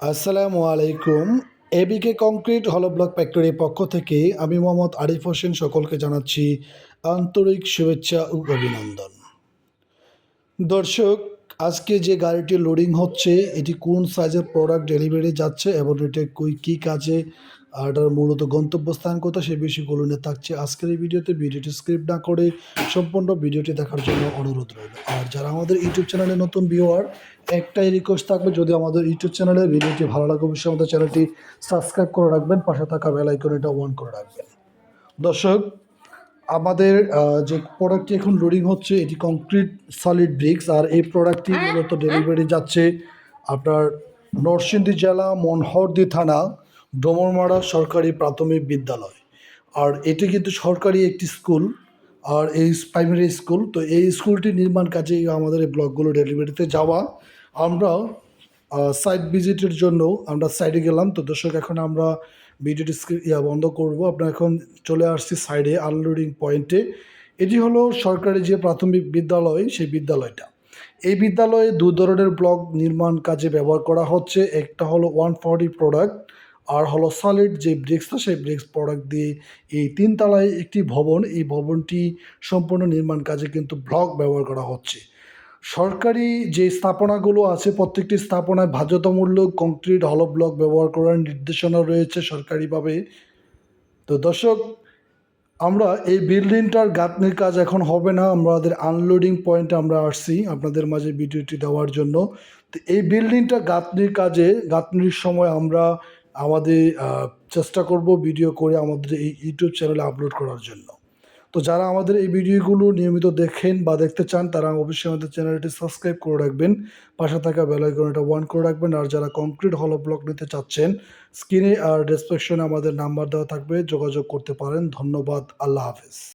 আসসালামু আলাইকুম। এবিকে কংক্রিট হলো ব্লক ফ্যাক্টরির পক্ষ থেকে আমি মোহাম্মদ আরিফ হোসেন সকলকে জানাচ্ছি আন্তরিক শুভেচ্ছা ও অভিনন্দন। দর্শক, আজকে যে গাড়িটি লোডিং হচ্ছে, এটি কোন সাইজের প্রোডাক্ট ডেলিভারি যাচ্ছে এবং এটা কই কী কাজে, আর মূলত গন্তব্যস্থান কোথায় সে বিষয়গুলো নিয়ে থাকছে আজকের এই ভিডিওতে। ভিডিওটি স্ক্রিপ্ট না করে সম্পূর্ণ ভিডিওটি দেখার জন্য অনুরোধ রইল। যারা আমাদের ইউটিউব চ্যানেলে নতুন ভিউয়ার একটাই রিকোয়েস্ট থাকবে, যদি আমাদের ইউটিউব চ্যানেলে ভিডিওটি ভালো লাগে, অবশ্যই আমাদের চ্যানেলটি সাবস্ক্রাইব করে রাখবেন, পাশে থাকা বেল আইকন এটা অন করে রাখবেন। দর্শক, আমাদের যে প্রোডাক্টটি এখন লোডিং হচ্ছে, এটি কংক্রিট সলিড ব্রিক্স আর এই প্রোডাক্টটি মূলত ডেলিভারি যাচ্ছে আপনার নরসিংদী জেলা, মনহরদি থানা, ডোমরমারা সরকারি প্রাথমিক বিদ্যালয়। আর এটি কিন্তু সরকারি একটি স্কুল আর এই প্রাইমারি স্কুল তো এই স্কুলটি নির্মাণ কাজে আমাদের এই ব্লকগুলো ডেলিভারিতে যাওয়া। আমরা সাইট ভিজিটের জন্য আমরা সাইডে গেলাম। তো দর্শক, এখন আমরা ভিডিওটি ইয়া, বন্ধ করব। আপনার এখন চলে আসছি সাইডে আনলোডিং পয়েন্টে এটি হলো সরকারি যে প্রাথমিক বিদ্যালয়, সেই বিদ্যালয়টা। এই বিদ্যালয়ে দু ধরনের ব্লক নির্মাণ কাজে ব্যবহার করা হচ্ছে। একটা হলো ওয়ান ফর্টি প্রোডাক্ট আর হলো সলিড যে ব্রিক্সটা সেই ব্রিক্স প্রোডাক্ট দিয়ে এই তিন তিনতলায় একটি ভবন, এই ভবনটি সম্পূর্ণ নির্মাণ কাজে কিন্তু ব্লক ব্যবহার করা হচ্ছে। সরকারি যে স্থাপনাগুলো আছে, প্রত্যেকটি স্থাপনায় বাধ্যতামূলক কংক্রিট হলো ব্লক ব্যবহার করার নির্দেশনা রয়েছে সরকারিভাবে। তো দর্শক, আমরা এই বিল্ডিংটার গাঁথনির কাজ এখন হবে না আমাদের আনলোডিং পয়েন্টে আমরা আসছি আপনাদের মাঝে ভিডিওটি দেওয়ার জন্য। তো এই বিল্ডিংটা গাঁথনির কাজে, গাঁথনির সময় আমরা আমাদের চেষ্টা করব ভিডিও করে আমাদের এই ইউটিউব চ্যানেলে আপলোড করার জন্য। তো যারা আমাদের এই ভিডিওগুলো নিয়মিত দেখেন বা দেখতে চান, তারা অবশ্যই আমাদের চ্যানেলটি সাবস্ক্রাইব করে রাখবেন। পাশে থাকা বেলাইকনটা ওয়ান করে রাখবেন। আর যারা কংক্রিট হল ব্লক নিতে চাচ্ছেন স্ক্রিনে আর ডেসক্রিপশনে আমাদের নাম্বার দেওয়া থাকবে। যোগাযোগ করতে পারেন। ধন্যবাদ। আল্লাহ হাফেজ।